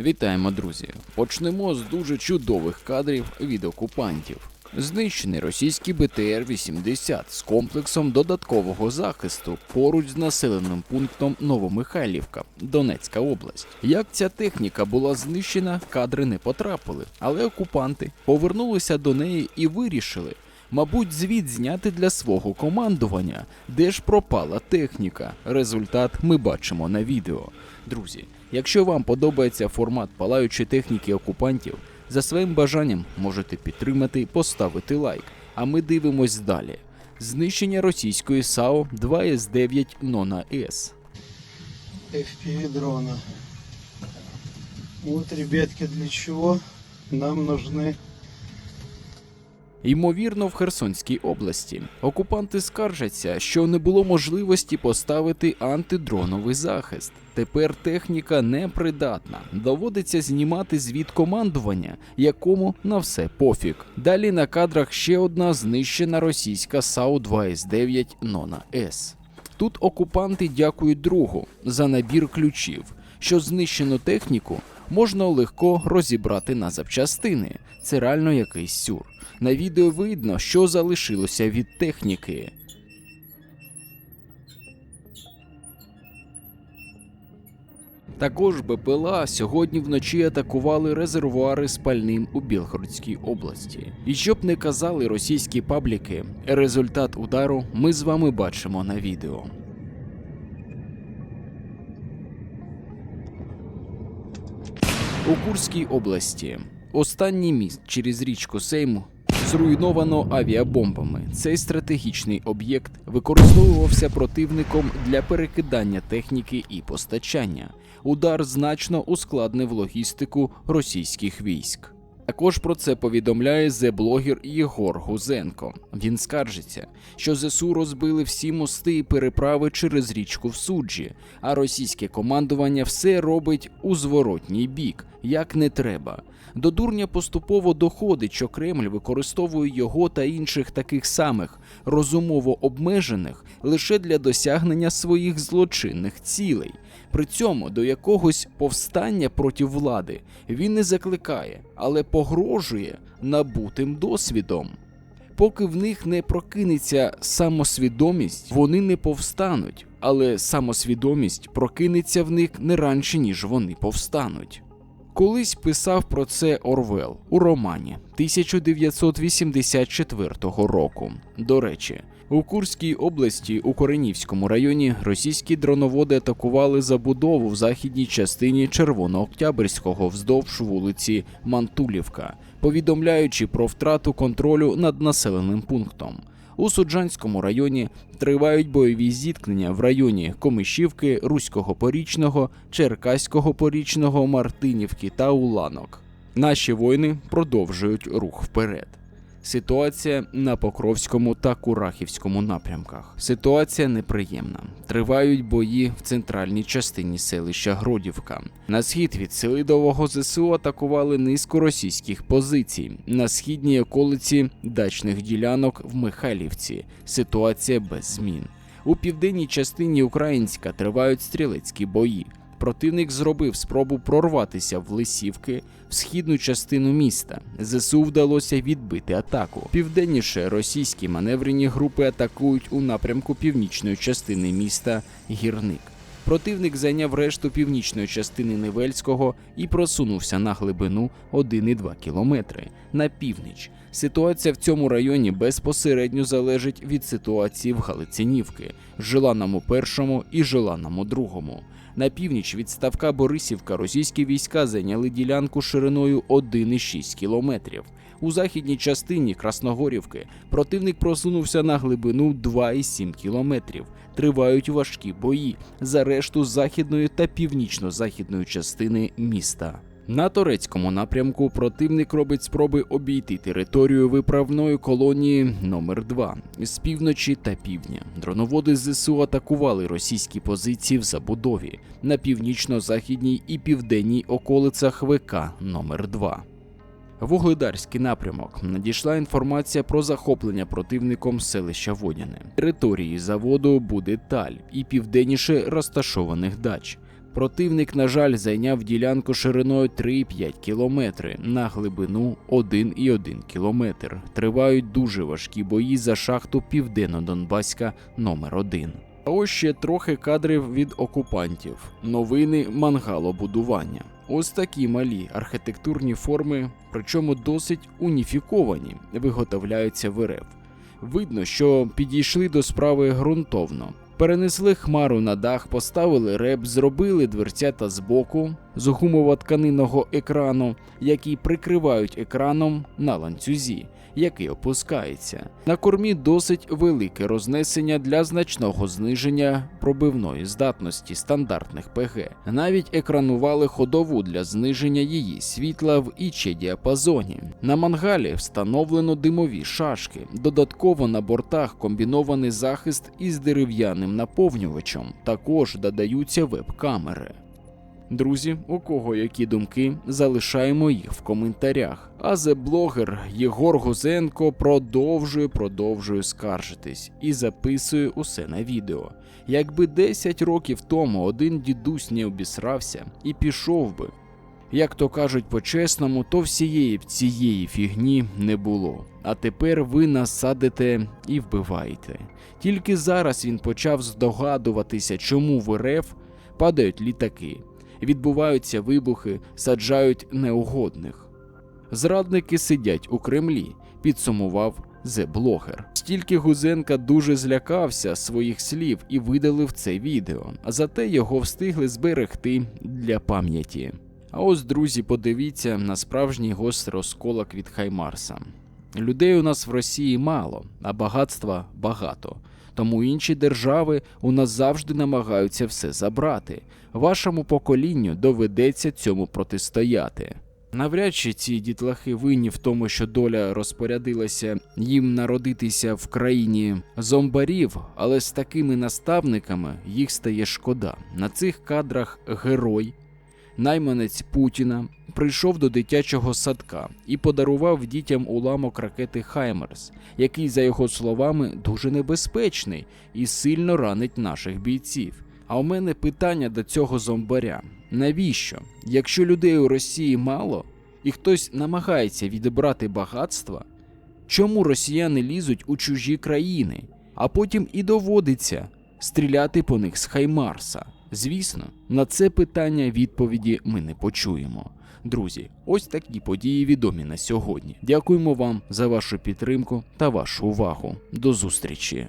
Вітаємо, друзі! Почнемо з дуже чудових кадрів від окупантів. Знищений російський БТР-80 з комплексом додаткового захисту поруч з населеним пунктом Новомихайлівка, Донецька область. Як ця техніка була знищена, кадри не потрапили, але окупанти повернулися до неї і вирішили, мабуть, звіт зняти для свого командування, де ж пропала техніка. Результат ми бачимо на відео. Друзі, якщо вам подобається формат палаючої техніки окупантів, за своїм бажанням можете підтримати і поставити лайк. А ми дивимось далі. Знищення російської САУ 2С9 Нона С. FPV дрона. Вот, ребятки, для чего нам нужны Ймовірно, в Херсонській області окупанти скаржаться, що не було можливості поставити антидроновий захист. Тепер техніка непридатна. Доводиться знімати звіт командування, якому на все пофіг. Далі на кадрах ще одна знищена російська САУ 2С9 Нона С. Тут окупанти дякують другу за набір ключів, що знищену техніку можна легко розібрати на запчастини. Це реально якийсь сюр. На відео видно, що залишилося від техніки. Також БПЛА сьогодні вночі атакували резервуари з пальним у Білгородській області. І щоб не казали російські пабліки, результат удару ми з вами бачимо на відео. У Курській області останній міст через річку Сейму зруйновано авіабомбами. Цей стратегічний об'єкт використовувався противником для перекидання техніки і постачання. Удар значно ускладнив логістику російських військ. Також про це повідомляє зе-блогер Єгор Гузенко. Він скаржиться, що ЗСУ розбили всі мости і переправи через річку в суджі, а російське командування все робить у зворотній бік, як не треба. До дурня поступово доходить, що Кремль використовує його та інших таких самих розумово обмежених лише для досягнення своїх злочинних цілей. При цьому до якогось повстання проти влади він не закликає, але погрожує набутим досвідом. Поки в них не прокинеться самосвідомість, вони не повстануть, але самосвідомість прокинеться в них не раніше, ніж вони повстануть. Колись писав про це Орвел у романі 1984 року. До речі, у Курській області у Коренівському районі російські дроноводи атакували забудову в західній частині Червонооктябрського вздовж вулиці Мантулівка, повідомляючи про втрату контролю над населеним пунктом. У Суджанському районі тривають бойові зіткнення в районі Комишівки, Руського Порічного, Черкаського Порічного, Мартинівки та Уланок. Наші воїни продовжують рух вперед. Ситуація на Покровському та Курахівському напрямках. Ситуація неприємна. Тривають бої в центральній частині селища Гродівка. На схід від Селидового ЗСУ атакували низку російських позицій на східній околиці дачних ділянок в Михайлівці. Ситуація без змін. У південній частині Українська тривають стрілецькі бої. Противник зробив спробу прорватися в Лисівки в східну частину міста. ЗСУ вдалося відбити атаку. Південніше російські маневрені групи атакують у напрямку північної частини міста Гірник. Противник зайняв решту північної частини Невельського і просунувся на глибину 1,2 кілометри на північ. Ситуація в цьому районі безпосередньо залежить від ситуації в Галицинівки, Желаному першому і Желаному другому. На північ від ставка Борисівка російські війська зайняли ділянку шириною 1,6 кілометрів. У західній частині Красногорівки противник просунувся на глибину 2,7 кілометрів. Тривають важкі бої за решту західної та північно-західної частини міста. На турецькому напрямку противник робить спроби обійти територію виправної колонії номер 2 з півночі та півдня. Дроноводи ЗСУ атакували російські позиції в забудові на північно-західній і південній околицях ВК номер 2 Вугледарський напрямок надійшла інформація про захоплення противником селища Водяне. Території заводу буде таль і південніше розташованих дач. Противник, на жаль, зайняв ділянку шириною 3,5 кілометри на глибину 1,1 кілометр. Тривають дуже важкі бої за шахту Південно-Донбаська номер 1 А ось ще трохи кадрів від окупантів. Новини мангалобудування. Ось такі малі архітектурні форми, причому досить уніфіковані, виготовляються в РФ. Видно, що підійшли до справи ґрунтовно. Перенесли хмару на дах, поставили реп, зробили дверцята збоку з гумово-тканинного екрану, які прикривають екраном на ланцюзі, який опускається. На кормі досить велике рознесення для значного зниження пробивної здатності стандартних ПГ. Навіть екранували ходову для зниження її світла в ІЧ діапазоні. На мангалі встановлено димові шашки. Додатково на бортах комбінований захист із дерев'яним наповнювачем. Також додаються веб-камери. Друзі, у кого які думки, залишаємо їх в коментарях. А зе-блогер Єгор Гузенко продовжує продовжує скаржитись і записує усе на відео. Якби 10 років тому один дідусь не обісрався і пішов би. Як то кажуть по-чесному, то всієї б цієї фігні не було. А тепер ви нас садите і вбиваєте. Тільки зараз він почав здогадуватися, чому в РФ падають літаки, відбуваються вибухи, саджають неугодних. Зрадники сидять у Кремлі, підсумував зе-блогер. Стільки Гузенка дуже злякався своїх слів і видалив це відео, а зате його встигли зберегти для пам'яті. А ось, друзі, подивіться на справжній гострий осколок від Хаймарса. Людей у нас в Росії мало, а багатства багато. Тому інші держави у нас завжди намагаються все забрати. Вашому поколінню доведеться цьому протистояти. Навряд чи ці дітлахи винні в тому, що доля розпорядилася їм народитися в країні зомбарів, але з такими наставниками їх стає шкода. На цих кадрах герой, найманець Путіна, прийшов до дитячого садка і подарував дітям уламок ракети Хаймерс, який, за його словами, дуже небезпечний і сильно ранить наших бійців. А у мене питання до цього зомбаря: навіщо? Якщо людей у Росії мало і хтось намагається відібрати багатства, чому росіяни лізуть у чужі країни, а потім і доводиться стріляти по них з Хаймарса? Звісно, на це питання відповіді ми не почуємо. Друзі, ось такі події відомі на сьогодні. Дякуємо вам за вашу підтримку та вашу увагу. До зустрічі!